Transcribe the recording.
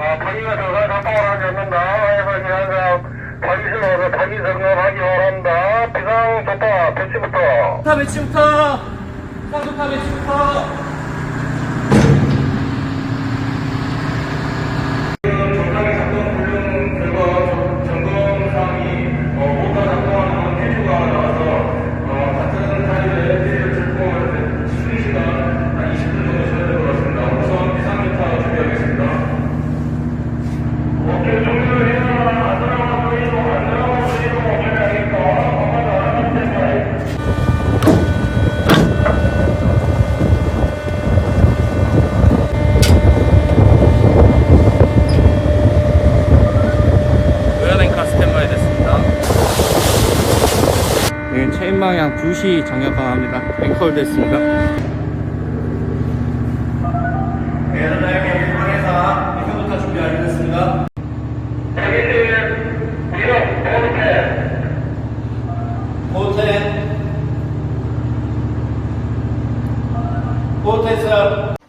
아, 자기가 저가 작동을 하지 않는다. 그래서 그냥 자기실로 자기 점검하기 바랍니다. 비상 좋다. 배치부터. 타 배치부터 상도타 배치부터 정상의 작동 불능 결과 점검 사항이 어, 모터 작동하는 퀴즈가 나와서 어, 같은 타입의 퀴즈를 출동할 때 수리 시간 한 20분 정도 소요될 것 같습니다. 우선 비상기타 준비하겠습니다. 오케이, 종료해야 안전하고 소리도 안전하고 소리도 오케이 하겠다. 엄마가 알아서 됐다. 로얄 카 스탠바이 됐습니다 네, 체인 방향 2시 정력강합니다 앵콜 됐습니다 네, 여러분 방에서 이쪽부터 준비 완료됐습니다 호텔 호텔 스